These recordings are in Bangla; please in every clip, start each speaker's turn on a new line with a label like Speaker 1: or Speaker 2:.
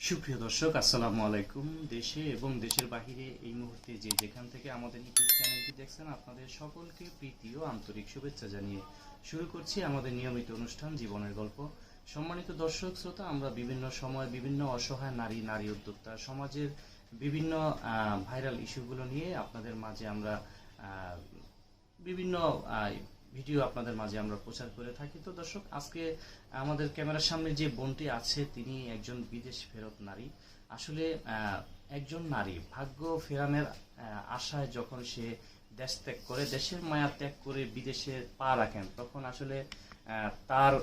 Speaker 1: সুপ্রিয় দর্শক, আসসালামু আলাইকুম। দেশে এবং দেশের বাহিরে এই মুহূর্তে যে যেখান থেকে আমাদের ইউটিউব চ্যানেলটি দেখছেন, আপনাদের সকলকে প্রীতি ও আন্তরিক শুভেচ্ছা জানিয়ে শুরু করছি আমাদের নিয়মিত অনুষ্ঠান জীবনের গল্প। সম্মানিত দর্শক, শ্রোতা, আমরা বিভিন্ন সময় বিভিন্ন অসহায় নারী নারী উদ্যোক্তা, সমাজের বিভিন্ন ভাইরাল ইস্যুগুলো নিয়ে আপনাদের মাঝে আমরা বিভিন্ন ভিডিও আপনাদের মাঝে আমরা প্রচার করে থাকি। তো দর্শক, আজকে আমাদের ক্যামেরার সামনে যে বোনটি আছে, তিনি একজন বিদেশ ফেরত নারী। আসলে একজন নারী, ভাগ্য ফেরানোর আশায় যখন সে দেশ ত্যাগ করে, দেশের মায়া ত্যাগ করে বিদেশে পা রাখেন, তখন আসলে তার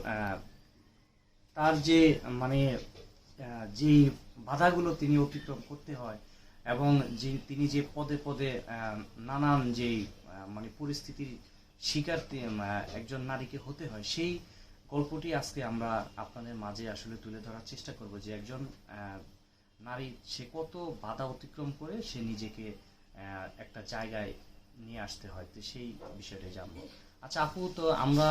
Speaker 1: তার যে মানে যে বাধাগুলো তিনি অতিক্রম করতে হয় এবং যে, তিনি যে পদে পদে নানান যে মানে পরিস্থিতির শিকার একজন নারীকে হতে হয়। সেই গল্পটি আজকে আমরা আপনাদের মাঝে আসলে তুলে ধরার চেষ্টা করব যে একজন নারী সে কত বাধা অতিক্রম করে সে নিজেকে একটা জায়গায় নিয়ে আসতে হয়। তো সেই বিষয়টা জানব। আচ্ছা আপু, তো আমরা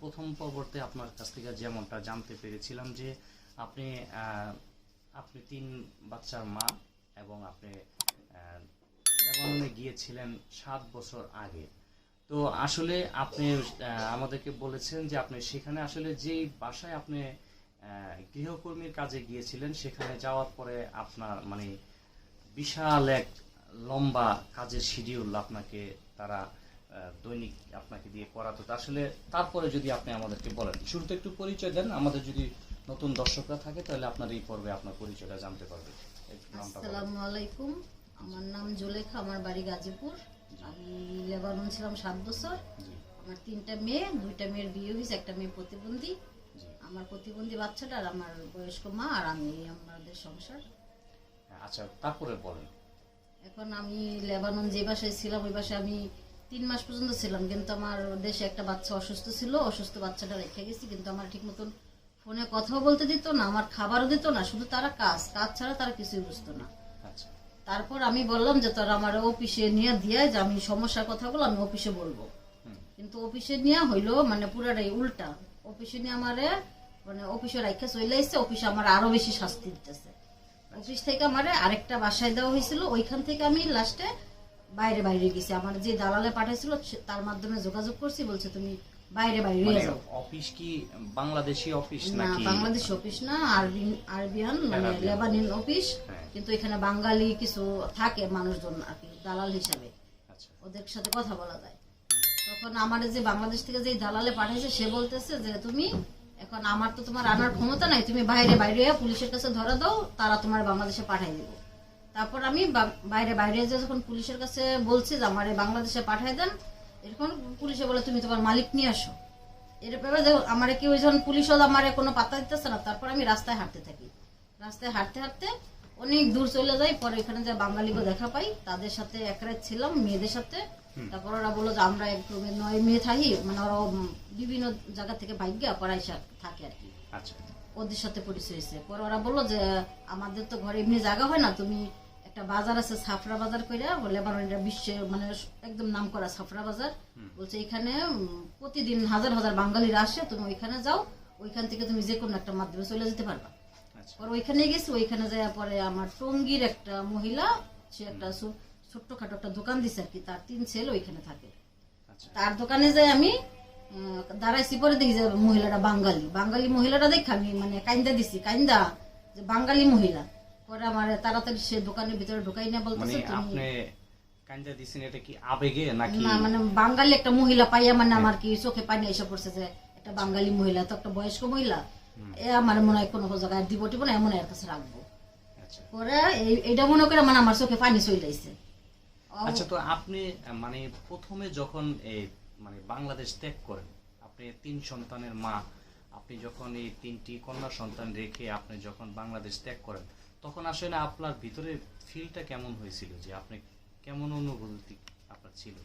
Speaker 1: প্রথম পর্বতে আপনার কাছ থেকে যেমনটা জানতে পেরেছিলাম যে আপনি আপনি তিন বাচ্চার মা এবং আপনি লেবাননে গিয়েছিলেন সাত বছর আগে। তো আসলে আপনি আমাদেরকে বলেছেন যে আপনি সেখানে আসলে যেই বাসায় আপনি গৃহকর্মীর কাজে গিয়েছিলেন সেখানে যাওয়ার পরে আপনার মানে বিশাল এক লম্বা কাজের শিডিউল আপনাকে তারা দৈনিক আপনাকে দিয়ে করাতো। আসলে তারপরে যদি আপনি আমাদেরকে বলেন। শুরুতে একটু পরিচয় দেন। আমাদের যদি নতুন দর্শকরা থাকে তাহলে আপনার এই পর্বে আপনার পরিচয়টা জানতে পারবে।
Speaker 2: আসসালামু আলাইকুম। আমার নাম জুলেখা। আমার বাড়ি গাজীপুর। আমি লেবানন ছিলাম সাত বছর। আমার তিনটা মেয়ে দুইটা মেয়ের বিয়ে হয়েছে একটা মেয়ে প্রতিবন্ধী। আমার প্রতিবন্ধী বাচ্চাটা আর আমার বয়স্ক মা আর আমি আমাদের সংসার।
Speaker 1: আচ্ছা তারপরে বলেন।
Speaker 2: এখন আমি লেবানন যে বাসায় ছিলাম ওই বাসায় আমি তিন মাস পর্যন্ত ছিলাম। কিন্তু আমার দেশে একটা বাচ্চা অসুস্থ ছিল অসুস্থ বাচ্চাটা রেখে গেছি কিন্তু আমার ঠিক মতন ফোনে কথাও বলতে দিত না আমার খাবারও দিত না শুধু তারা কাজ কাজ ছাড়া তারা কিছুই বুঝতো না।
Speaker 1: আচ্ছা।
Speaker 2: তারপর আমি বললাম যে তোরা আমার অফিসে নিয়ে দিয়ে যে আমি সমস্যার কথাগুলো আমি অফিসে বলব। কিন্তু অফিসে নিয়ে হইল মানে পুরাটাই উল্টা। অফিসে নিয়ে আমারে মানে অফিসে রাখা চলে আসছে অফিসে আমার আরও বেশি শাস্তি দিতেছে। অফিস থেকে আমারে আরেকটা বাসায় দেওয়া হয়েছিল ওইখান থেকে আমি লাস্টে বাইরে বাইরে গেছি। আমার যে দালালে পাঠাইছিল তার মাধ্যমে যোগাযোগ করছি বলছে তুমি বাইরে বাইরে
Speaker 1: মানে
Speaker 2: যাও
Speaker 1: অফিস কি বাংলাদেশি অফিস
Speaker 2: না বাংলাদেশ অফিস না আরবি আরবিয়ান মানে লেবানিন অফিস
Speaker 1: হ্যাঁ।
Speaker 2: কিন্তু এখানে বাঙালি কিছু থাকে মানুষজন আর কি দালাল হিসাবে।
Speaker 1: আচ্ছা।
Speaker 2: ওদের সাথে কথা বলা যায়। তখন আমার যে বাংলাদেশ থেকে যে দালালে পাঠাইছে সে বলতেছে যে তুমি এখন আমার তো তোমার আনার ক্ষমতা নাই তুমি বাইরে বাইরে পুলিশের কাছে ধরা দাও তারা তোমার বাংলাদেশে পাঠাই দিব। তারপর আমি বাইরে বাইরে যে যখন পুলিশের কাছে বলছি যে আমার বাংলাদেশে পাঠাই দেন এরকম পুলিশে বলে তুমি তোমার মালিক নিয়ে আসো। এরপরে দেখো আমার কি ওই যখন পুলিশ আমার কোনো পাত্তা দিতেছে না। তারপর আমি রাস্তায় হাঁটতে থাকি। রাস্তায় হাঁটতে হাঁটতে অনেক দূর চলে যাই পরে এখানে যে বাঙালিকে দেখা পাই তাদের সাথে এক রাত ছিলাম মেয়েদের সাথে। তারপর ওরা বলল যে আমরা একটু নয় মেয়ে থাকি মানে ওরা বিভিন্ন জায়গা থেকে বাইক পড়াইসা থাকে আর কি।
Speaker 1: আচ্ছা।
Speaker 2: ওদের সাথে পরিচয় হয়েছে। পরে ওরা বলল যে আমাদের তো ঘরে এমনি জায়গা হয় না তুমি একটা বাজার আছে সাফরা বাজার করে লেবাননের বিশ্বে মানে একদম নাম করা সাফরা বাজার। বলছে এখানে প্রতিদিন হাজার হাজার বাঙালিরা আসে তুমি ওইখানে যাও ওইখান থেকে তুমি যে কোনো একটা মাধ্যমে চলে যেতে পারবা।
Speaker 1: আচ্ছা।
Speaker 2: পরে ওইখানে গেছি ওইখানে যাওয়ার পরে আমার টঙ্গির একটা মহিলা সে একটা ছোট্টখাটো একটা দোকান দিছে আর কি তার তিন ছেলে ওইখানে থাকে।
Speaker 1: আচ্ছা।
Speaker 2: তার দোকানে যাই আমি দাঁড়াইছি পরে দেখি যে মহিলাটা বাঙালি। বাঙালি মহিলাটা দেখে আমি মানে কাইন্দা দিছি কাইন্দা যে বাঙালি মহিলা। পরে আমার তাড়াতাড়ি সে দোকানের ভিতরে ঢুকাই না
Speaker 1: মানে
Speaker 2: বলতেছে
Speaker 1: আপনি কান্দা দিছেন এটা কি আবেগে নাকি
Speaker 2: না মানে বাঙালি একটা মহিলা পাইয়া মানে আমার কি চোখে পানি এসে পড়ছে যে একটা বাঙালি মহিলা তো একটা বয়স্ক মহিলা এ আমার মনে হয় কোনো জায়গায় দিব টিব না এমন এর কাছে রাখব।
Speaker 1: আচ্ছা।
Speaker 2: পরে এইটা মনে করে মানে আমার চোখে পানি চলে আইছে।
Speaker 1: আচ্ছা তো আপনি মানে প্রথমে যখন এই মানে বাংলাদেশ ত্যাগ করেন আপনি তিন সন্তানের মা আপনি যখন এই তিনটি কন্যা সন্তান রেখে আপনি যখন বাংলাদেশ ত্যাগ করেন তখন আসলে আপনার ভিতরে ফিলটা কেমন হয়েছিল? যে আপনি কেমন অনুভূতি আপনার ছিল?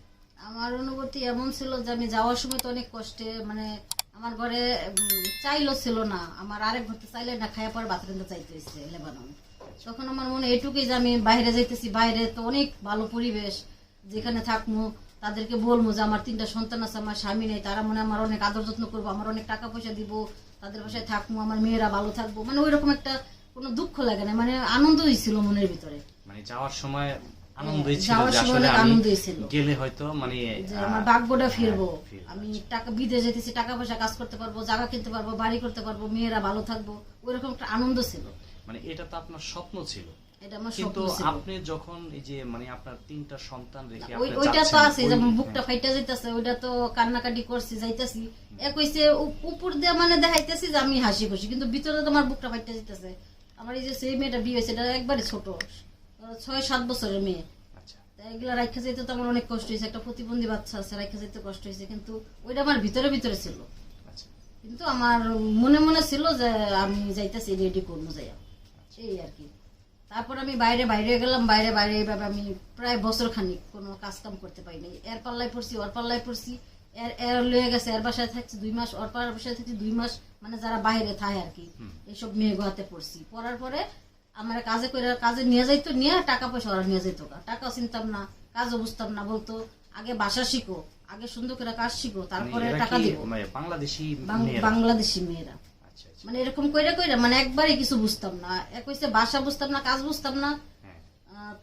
Speaker 2: আমার অনুভূতি এমন ছিল যে আমি যাওয়ার সময় তো অনেক কষ্টে মানে আমার ঘরে চাইলো ছিল না। আমার আরেক ঘরতে চাইলে না, খাইয়া পরে বাথরুমটা চাইতে হয়েছে লেবানন তখন আমার মনে এটুকুই যে আমি বাইরে যাইতেছি। বাইরে তো অনেক ভালো পরিবেশ, যেখানে থাকব তাদেরকে বলব যে আমার তিনটা সন্তান আছে, আমার স্বামী নেই, তারা মনে আমার অনেক আদর যত্ন করব, আমার অনেক টাকা পয়সা দিব, তাদের বাসায় থাকব আমার মেয়েরা ভালো থাকব। মানে ওইরকম একটা কোনো দুঃখ লাগে না মানে আনন্দ হয়েছিল মনের ভিতরে।
Speaker 1: মানে যাওয়ার সময় আনন্দই ছিল
Speaker 2: যাওয়ার সময়
Speaker 1: আসলে
Speaker 2: অনেক আনন্দই ছিল।
Speaker 1: গেলে হয়তো মানে
Speaker 2: যে আমার ভাগ্যটা ফিরবো।
Speaker 1: হ্যাঁ,
Speaker 2: আমি টাকা বিদেশ যেতেছি টাকা পয়সা কাজ করতে পারব জায়গা কিনতে পারব বাড়ি করতে পারব মেয়েরা ভালো থাকব ওইরকম একটা আনন্দ ছিল।
Speaker 1: মানে এটা তো আপনার স্বপ্ন ছিল। কিন্তু আপনি যখন এই যে মানে আপনার তিনটা সন্তান রেখে আপনি
Speaker 2: ওইটা তো আছে যেমন বুকটা
Speaker 1: হ্যাঁ,
Speaker 2: ফাইটা যাইতেছে ওইটা তো কান্নাকাটি করছি যাইতেছি। এক হইছে উপর দিয়ে মানে দেখাইতেছি যে আমি হাসি খুশি কিন্তু ভিতরে তো আমার বুকটা ফাইটা যাইতেছে। আমার এই যে সেই মেয়েটা বিয়ে হয়েছে এটা একবারে ছোট। ছয় সাত বছরের মেয়ে।
Speaker 1: আচ্ছা।
Speaker 2: এগুলা রাখা যেতে তো আমার অনেক কষ্ট হয়েছে। একটা প্রতিবন্ধী বাচ্চা আছে রাখা যেতে কষ্ট হয়েছে। কিন্তু ওইটা আমার ভিতরে ভিতরে ছিল।
Speaker 1: আচ্ছা।
Speaker 2: কিন্তু আমার মনে মনে ছিল যে আমি যাইতেছি রেডি করব যাইয়া। এই আর কি। তারপর আমি বাইরে বাইরে গেলাম। বাইরে বাইরে এইভাবে আমি প্রায় বছর খানিক কোনো কাজ কাম করতে পারিনি। এর পাল্লায় পড়ছি ওর পাল্লায় পড়ছি। এর এর লয়ে গেছে এর বাসায় থাকছি দুই মাস ওর পাড়ার বাসায় থাকছি দুই মাস মানে যারা বাইরে থাকে আর কি। এইসব মেয়ে গোয়াতে পড়ছি। পড়ার পরে আমার কাজে করে কাজে নিয়ে যাইতো নিয়ে টাকা পয়সা ওরা নিয়ে যাইতো গা। টাকাও চিনতাম না কাজও বুঝতাম না বলতো আগে বাসা শিখো আগে সুন্দর করে কাজ শিখো
Speaker 1: মানে
Speaker 2: তারপরে টাকা
Speaker 1: কি
Speaker 2: দিব।
Speaker 1: মানে বাংলাদেশি মেয়েরা?
Speaker 2: বাংলাদেশি মেয়েরা।
Speaker 1: আচ্ছা আচ্ছা।
Speaker 2: মানে এরকম কইরা কইরা মানে একবারে কিছু বুঝতাম না। এক হইছে ভাষা বুঝতাম না কাজ বুঝতাম না।
Speaker 1: হ্যাঁ।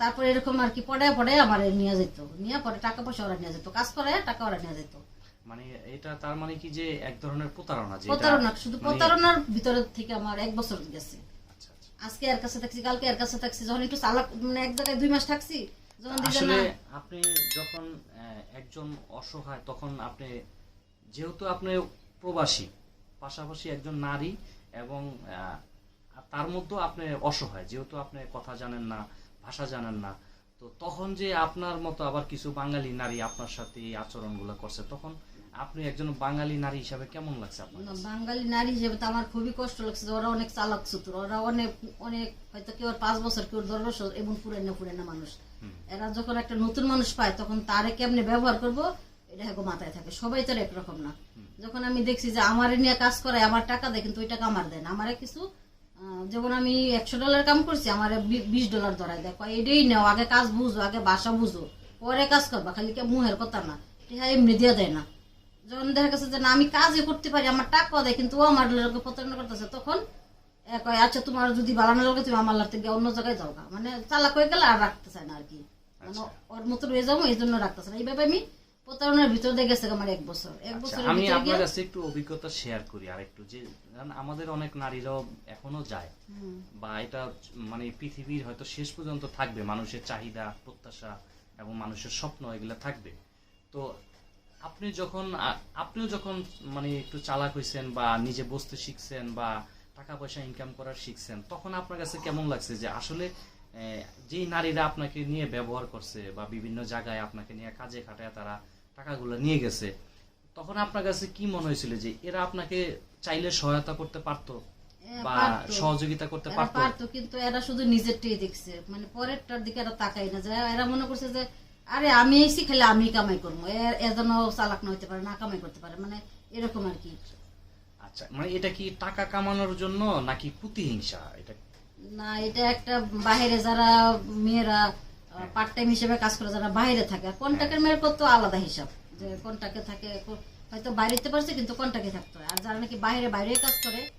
Speaker 2: তারপরে এরকম আর কি পড়ায় পড়ায় আমার নিয়ে যেত নিয়ে পরে টাকা পয়সা ওরা নিয়ে যেত কাজ করায় টাকা ওরা নিয়ে যেত
Speaker 1: মানে এটা তার মানে কি যে এক ধরনের প্রতারণা যে
Speaker 2: প্রতারণা শুধু
Speaker 1: মানে-
Speaker 2: প্রতারণার ভিতরে থেকে আমার এক বছর গেছে।
Speaker 1: আচ্ছা আচ্ছা।
Speaker 2: আজকে এর কাছে থাকছি কালকে এর কাছে থাকছি যখন একটু চালাক মানে এক জায়গায় দুই মাস থাকছি
Speaker 1: আসলে
Speaker 2: না
Speaker 1: আপনি যখন একজন অসহায় তখন আপনি যেহেতু আপনি প্রবাসী পাশাপাশি একজন নারী এবং তার মধ্যেও আপনি অসহায় যেহেতু আপনি কথা জানেন না ভাষা জানেন না তো তখন যে আপনার মতো আবার কিছু বাঙালি নারী আপনার সাথে এই আচরণগুলো করছে তখন আপনি একজন বাঙালি নারী হিসাবে কেমন লাগছে আপনার
Speaker 2: বাঙালি নারী হিসেবে তো আমার খুবই কষ্ট লাগছে ওরা অনেক চালাক চতুর ওরা অনেক অনেক হয়তো কেউ পাঁচ বছর কেউ দশ বছর এবং পুরানো পুরানো মানুষ। এরা যখন একটা নতুন মানুষ পায় তখন তারে কেমনে ব্যবহার করব? এটা হ্যাঁ মাথায় থাকে। সবাই তো আর একরকম না। যখন আমি দেখছি যে আমার নিয়ে কাজ করে আমার টাকা দেয় কিন্তু ওই টাকা আমার দেয় না। আমার কিছু যেমন আমি একশো ডলার কাম করছি আমার বিশ ডলার ধরাই দেয়। কয় এটাই নেও আগে কাজ বুঝো আগে বাসা বুঝো। পরে কাজ করবা খালি কে মুহের কথা না। এমনি দিয়ে দেয় না। যখন দেখা গেছে যে না আমি কাজই করতে পারি আমার টাকা দেয় কিন্তু ও আমার লোকে প্রতারণা করতেছে তখন কয় আচ্ছা তোমার যদি বাড়ানো লাগে তুমি আমার লাগতে গিয়ে অন্য জায়গায় যাও গা। মানে চালাক হয়ে গেলে আর রাখতে চায় না আর কি। মানে
Speaker 1: আচ্ছা।
Speaker 2: ওর মতো রয়ে যাব এই জন্য রাখতেছে না। এইভাবে আমি প্রতারণার ভিতর দিয়ে গেছে আমার এক বছর। এক
Speaker 1: আচ্ছা,
Speaker 2: বছরের
Speaker 1: আমি আপনার কাছে একটু অভিজ্ঞতা শেয়ার করি আর একটু যে আমাদের অনেক নারীরাও এখনও যায়। বা এটা মানে পৃথিবীর হয়তো শেষ পর্যন্ত থাকবে মানুষের চাহিদা প্রত্যাশা এবং মানুষের স্বপ্ন এগুলো থাকবে। তো আপনি যখন আপনিও যখন মানে একটু চালাক হয়েছেন বা নিজে বসতে শিখছেন বা টাকা পয়সা ইনকাম করার শিখছেন তখন আপনার কাছে কেমন লাগছে যে আসলে যেই নারীরা আপনাকে নিয়ে ব্যবহার করছে বা বিভিন্ন জায়গায় আপনাকে নিয়ে কাজে খাটায় তারা টাকাগুলো নিয়ে গেছে তখন আপনার কাছে কি মনে হয়েছিল যে এরা আপনাকে চাইলে সহায়তা করতে পারতো বা সহযোগিতা করতে পারতো?
Speaker 2: কিন্তু এরা শুধু নিজেরটাই দেখছে। মানে পরেরটার দিকে এরা তাকাই না। যে এরা মনে করছে যে আরে আমি এসি খেলে আমি কামাই করব। এ- এ চালাক না হইতে পারে না কামাই করতে পারে মানে এরকম আর কি।
Speaker 1: আচ্ছা মানে এটা কি টাকা কামানোর জন্য নাকি প্রতিহিংসা? এটা
Speaker 2: না এটা একটা বাইরে যারা মেয়েরা পার্ট টাইম হিসেবে কাজ করে যারা বাইরে থাকে কন্ট্যাক্টের মেয়ের কত আলাদা হিসাব। যে কন্ট্যাক্টে থাকে হয়তো বাইরেতে পারছে কিন্তু কন্ট্যাক্টে থাকতে হয়। আর যারা নাকি বাইরে বাইরে কাজ করে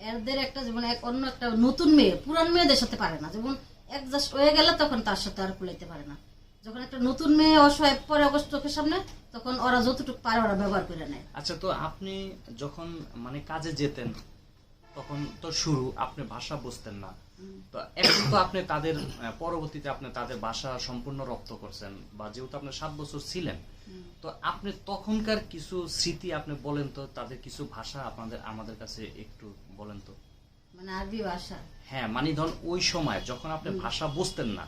Speaker 2: এদের একটা যেমন এক অন্য একটা নতুন মেয়ে পুরান মেয়েদের সাথে পারে না। যেমন অ্যাডজাস্ট হয়ে গেলে তখন তার সাথে আর কুলাইতে পারে না। যখন একটা নতুন মেয়ে অসহায় পরে অগস্ট চোখের সামনে তখন ওরা যতটুকু পারে ওরা ব্যবহার করে নেয়।
Speaker 1: আচ্ছা তো আপনি যখন মানে কাজে যেতেন তখন তো শুরু আপনি ভাষা বুঝতেন না। তো এখন তো আপনি তাদের পরবর্তীতে আপনি তাদের ভাষা সম্পূর্ণ রপ্ত করছেন বা যেহেতু আপনি সাত বছর ছিলেন তো আপনি তখনকার কিছু স্মৃতি আপনি বলেন তো তাদের কিছু ভাষা আপনাদের আমাদের কাছে একটু বলেন তো।
Speaker 2: মানে আরবি ভাষা।
Speaker 1: হ্যাঁ মানে ধরুন ওই সময় যখন আপনি ভাষা বুঝতেন না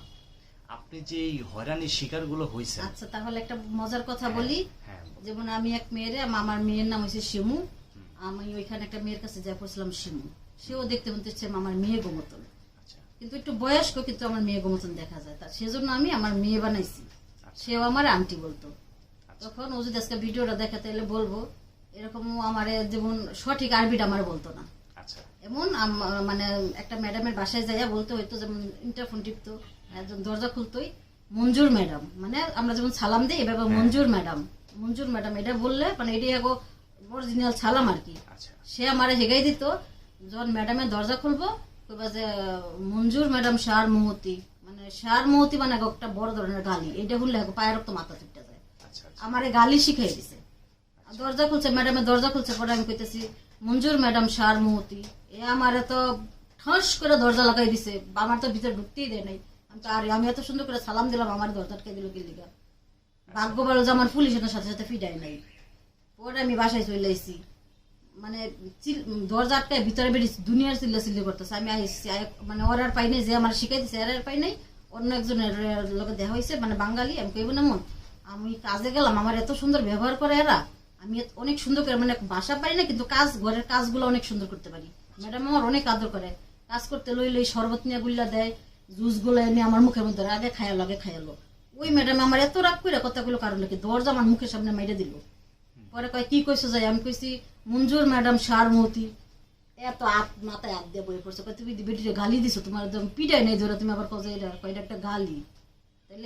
Speaker 1: আপনি যে এই হয়রানির শিকারগুলো হয়েছেন
Speaker 2: আচ্ছা তাহলে একটা মজার কথা বলি।
Speaker 1: হ্যাঁ
Speaker 2: যেমন আমি এক মেয়েরে আমার মেয়ের নাম হয়েছে শিমু। আমি ওইখানে একটা মেয়ের কাছে যা পড়ছিলাম শিমু। সেও দেখতে বলতে আমার মেয়ে গোমতন।
Speaker 1: আচ্ছা।
Speaker 2: কিন্তু একটু বয়স্ক কিন্তু আমার মেয়ে গোমতন দেখা যায়। তার সেজন্য আমি আমার মেয়ে বানাইছি।
Speaker 1: আচ্ছা।
Speaker 2: সেও আমার আন্টি বলতো।
Speaker 1: আচ্ছা।
Speaker 2: তখন ও যদি আজকে ভিডিওটা দেখাতে এলে বলব এরকম আমার যেমন সঠিক আরবিটা আমার বলতো না। এমন মানে একটা ম্যাডামের বাসায় যাইয়া বলতে হইতো যেমন ইন্টারফোন টিপতো একজন দরজা খুলতোই মঞ্জুর ম্যাডাম মানে আমরা যেমন সালাম দিই এভাবে
Speaker 1: হ্যাঁ।
Speaker 2: মঞ্জুর ম্যাডাম মঞ্জুর ম্যাডাম এটা বললে মানে আগো অরিজিনাল সালাম আর কি।
Speaker 1: আচ্ছা।
Speaker 2: সে আমারে হেগাই দিত যখন ম্যাডামের দরজা খুলবো কইবা যে মঞ্জুর ম্যাডাম সার মহতি মানে সার মহতি মানে একটা বড় ধরনের গালি এটা হলে পায়ের তো মাথা তুটতে যায়।
Speaker 1: আচ্ছা আচ্ছা।
Speaker 2: আমারে গালি শিখাই দিছে। দরজা খুলছে, ম্যাডামের দরজা খুলছে পরে আমি কইতেছি, মঞ্জুর ম্যাডাম, সার মহতি, এ আমার তো ঠাস করে দরজা লাগাই দিছে আমার তো ভিতরে ঢুকতেই দেয় নাই। আমি তো, আরে, আমি এত সুন্দর করে সালাম দিলাম, আমার দরজা আটকে দিল কি লিগা? ভাগ্য ভালো যে আমার পুলিশের সাথে সাথে ফিডাই নাই। পরে আমি বাসায় চলে আইছি। মানে দরজা আটকায় ভিতরে বেরিয়েছি দুনিয়ার চিল্লা চিল্লি করতেছে। আমি আইসি মানে ওর আর পাই নাই, যে আমার শিখাই দিছে আর পাই নাই। অন্য একজনের লোকে দেখা হয়েছে মানে বাঙালি, আমি কইব না মন। আমি কাজে গেলাম, আমার এত সুন্দর ব্যবহার করে এরা। আমি অনেক সুন্দর করে মানে বাসা পারি না, কিন্তু কাজ, ঘরের কাজগুলো অনেক সুন্দর করতে পারি। ম্যাডাম আমার অনেক আদর করে। কাজ করতে লই লই শরবত নিয়ে গুল্লা দেয়, জুসগুলো এনে আমার মুখের মধ্যে আগে খায়ালো আগে খায়ালো ওই ম্যাডাম আমার এত রাগ করে কথাগুলো কারণ কি দরজা আমার মুখের সামনে মাইরে দিল। পরে কয়, কি কইছো যাই? আমি কইছি, মঞ্জুর ম্যাডাম সারমতি। এত আত মাথায় হাত দিয়ে বই পড়ছে। তুমি বেটিরে গালি দিছো, তোমার একদম পিটাই নাই ধরে, তুমি আবার যে এটা একটা গালি।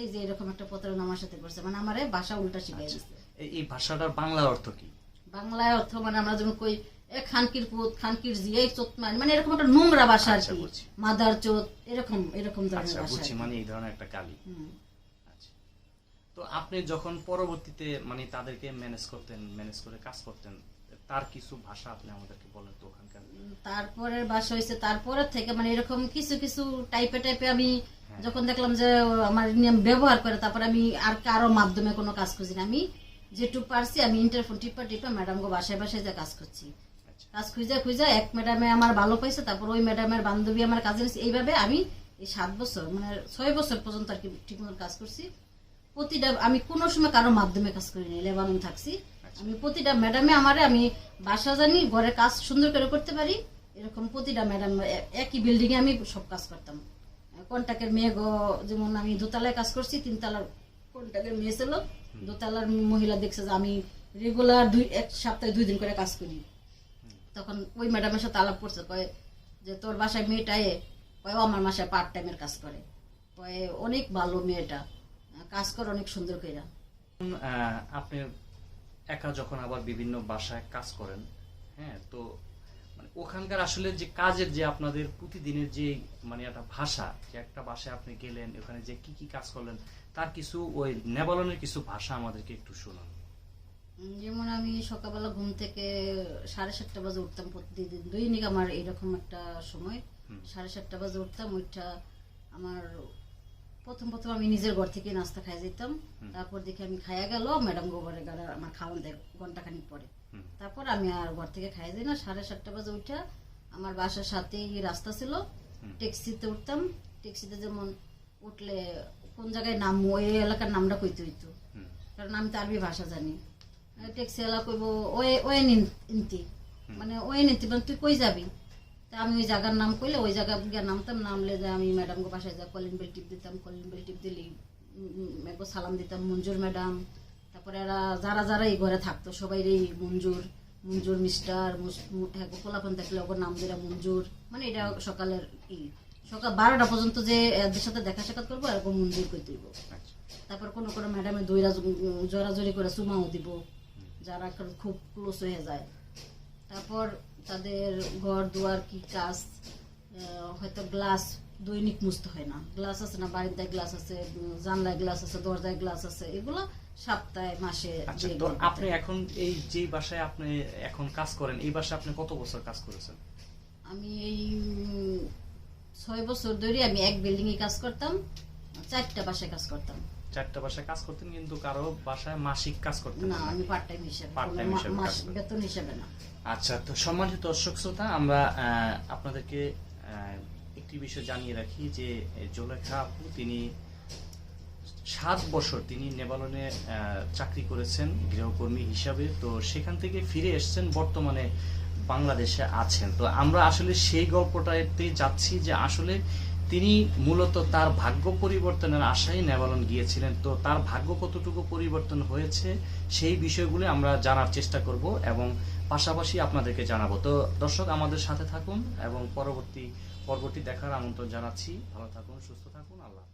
Speaker 2: এই যে এরকম একটা প্রতারণা আমার সাথে করছে মানে আমারে ভাষা উল্টা শিখাই দিচ্ছে
Speaker 1: এই- ভাষাটার বাংলা অর্থ কি?
Speaker 2: বাংলায় অর্থ মানে আমরা যেমন কই এ খানকির পুত খানকির জি এই চোত মানে মানে এরকম একটা নোংরা ভাষা আর
Speaker 1: আচ্ছা,
Speaker 2: কি। মাদার চোত এরকম এরকম ধরনের
Speaker 1: আচ্ছা
Speaker 2: ভাষা
Speaker 1: বুঝছি মানে এই ধরনের একটা গালি আচ্ছা। তো আপনি যখন পরবর্তীতে মানে তাদেরকে ম্যানেজ করতেন ম্যানেজ করে কাজ করতেন তার কিছু ভাষা আপনি আমাদেরকে বলেন তো ওখানকার।
Speaker 2: তারপরে বাসা হয়েছে তারপরে থেকে মানে এরকম কিছু কিছু টাইপে টাইপে আমি যখন দেখলাম যে আমার নিয়ম ব্যবহার করে তারপরে আমি আর কারও মাধ্যমে কোনো কাজ করছি না। আমি যেটুকু পারছি আমি ইন্টারফোন টিপা টিপা ম্যাডাম গো বাসায় বাসায় যা কাজ করছি।
Speaker 1: আচ্ছা।
Speaker 2: কাজ খুঁজে খুঁজে এক ম্যাডামে আমার ভালো পাইছে তারপর ওই ম্যাডামের বান্ধবী আমার কাজে এইভাবে আমি এই সাত বছর মানে ছয় বছর পর্যন্ত আর কি ঠিক মতো কাজ করছি। প্রতিটা আমি কোনো সময় কারও মাধ্যমে কাজ করি করিনি লেবানন থাকছি। আমি প্রতিটা ম্যাডামে আমারে আমি বাসা জানি ঘরে কাজ সুন্দর করে করতে পারি। এরকম প্রতিটা ম্যাডাম একই বিল্ডিংয়ে আমি সব কাজ করতাম। কন্টাক্টের মেয়ে গো যেমন আমি দোতলায় কাজ করছি তিনতলার কন্টাক্টের মেয়ে ছিল দোতলার মহিলা দেখছে যে আমি রেগুলার দুই এক সপ্তাহে দুই দিন করে কাজ করি। তখন ওই ম্যাডামের সাথে আলাপ করছে কয় যে তোর বাসায় মেয়েটা এ কয় আমার বাসায় পার্ট টাইমের কাজ করে। কয়ে অনেক ভালো মেয়েটা কাজ করে অনেক সুন্দর করে
Speaker 1: আপনি একা যখন আবার বিভিন্ন বাসায় কাজ করেন হ্যাঁ তো ওখানকার আসলে যে কাজের যে আপনাদের প্রতিদিনের যে মানে একটা ভাষা যে একটা বাসায় আপনি গেলেন ওখানে যে কি কি কাজ করলেন তার কিছু ওই নেবালনের কিছু ভাষা আমাদেরকে একটু শোনান।
Speaker 2: যেমন আমি সকালবেলা ঘুম থেকে সাড়ে সাতটা বাজে উঠতাম প্রতিদিন। দৈনিক আমার এরকম একটা সময়। সাড়ে সাতটা বাজে উঠতাম ওইটা আমার প্রথম প্রথম আমি নিজের ঘর থেকে নাস্তা খাই যেতাম তারপর দেখি আমি খাইয়া গেল ম্যাডাম গোবরের গেলে আমার খাওয়ান দেয় ঘন্টাখানিক পরে। তারপর আমি আর ঘর থেকে খাই যাই না। সাড়ে সাতটা বাজে উঠা আমার বাসার সাথেই রাস্তা ছিল। ট্যাক্সিতে উঠতাম। ট্যাক্সিতে যেমন উঠলে কোন জায়গায় নামবো এই এলাকার নামটা কইতে হইতো। কারণ আমি তো আরবি ভাষা জানি। ট্যাক্সি এলা কইব ওয়ে ওয়ে নিন- ইনতি মানে ওয়ে নিতি মানে তুই কই যাবি? তা আমি ওই জায়গার নাম কইলে ওই জায়গা গিয়ে নামতাম। নামলে যে আমি ম্যাডামকে বাসায় যা কলিং বেল টিপ দিতাম কলিং বেল টিপ দিলি একবার সালাম দিতাম মঞ্জুর ম্যাডাম। তারপরে এরা যারা যারা এই ঘরে থাকতো সবাই এই মঞ্জুর মঞ্জুর মিস্টার হ্যাঁ কোলাপন থাকলে ওর নাম দিলাম মঞ্জুর। মানে এটা সকালের ই। সকাল বারোটা পর্যন্ত যে এদের সাথে দেখা সাক্ষাৎ করব, এরকম মঞ্জুর করে দিব তারপর কোনো কোনো ম্যাডামে দইরা জোরাজোরি করে চুমাও দিব, যারা খুব ক্লোজ হয়ে যায়। তারপর তাদের ঘর দুয়ার কি কাজ হয়তো গ্লাস দৈনিক মুছতে হয় না। গ্লাস আছে না বাড়িতে গ্লাস আছে, জানলায় গ্লাস আছে, দরজায় গ্লাস আছে, এগুলো সপ্তাহে মাসে
Speaker 1: আচ্ছা তো আপনি এখন এই যে বাসায় আপনি এখন কাজ করেন এই বাসায় আপনি কত বছর কাজ করেছেন?
Speaker 2: আমি এই ছয় বছর ধরে আমি এক বিল্ডিং এ কাজ করতাম চারটা বাসায় কাজ করতাম।
Speaker 1: চারটা বাসায় কাজ করতেন কিন্তু কারও বাসায় মাসিক কাজ করতেন
Speaker 2: না আমি পার্ট টাইম হিসেবে
Speaker 1: Part
Speaker 2: কোনো
Speaker 1: time
Speaker 2: মা-
Speaker 1: হিসেবে কাজ
Speaker 2: বেতন হিসেবে না।
Speaker 1: আচ্ছা তো সম্মানিত দর্শক শ্রোতা আমরা আপনাদেরকে একটি বিষয় জানিয়ে রাখি যে জোলেখা আপু তিনি সাত বছর তিনি নেবালনে চাকরি করেছেন গৃহকর্মী হিসাবে। তো সেখান থেকে ফিরে এসেছেন, বর্তমানে বাংলাদেশে আছেন। তো আমরা আসলে সেই গল্পটাতে যাচ্ছি যে আসলে তিনি মূলত তার ভাগ্য পরিবর্তনের আশায় নেবালন গিয়েছিলেন। তো তার ভাগ্য কতটুকু পরিবর্তন হয়েছে সেই বিষয়গুলো আমরা জানার চেষ্টা করব এবং পাশাপাশি আপনাদেরকে জানাব। তো দর্শক, আমাদের সাথে থাকুন এবং পরবর্তী পর্বটি দেখার আমন্ত্রণ জানাচ্ছি। ভালো থাকুন, সুস্থ থাকুন, আল্লাহ।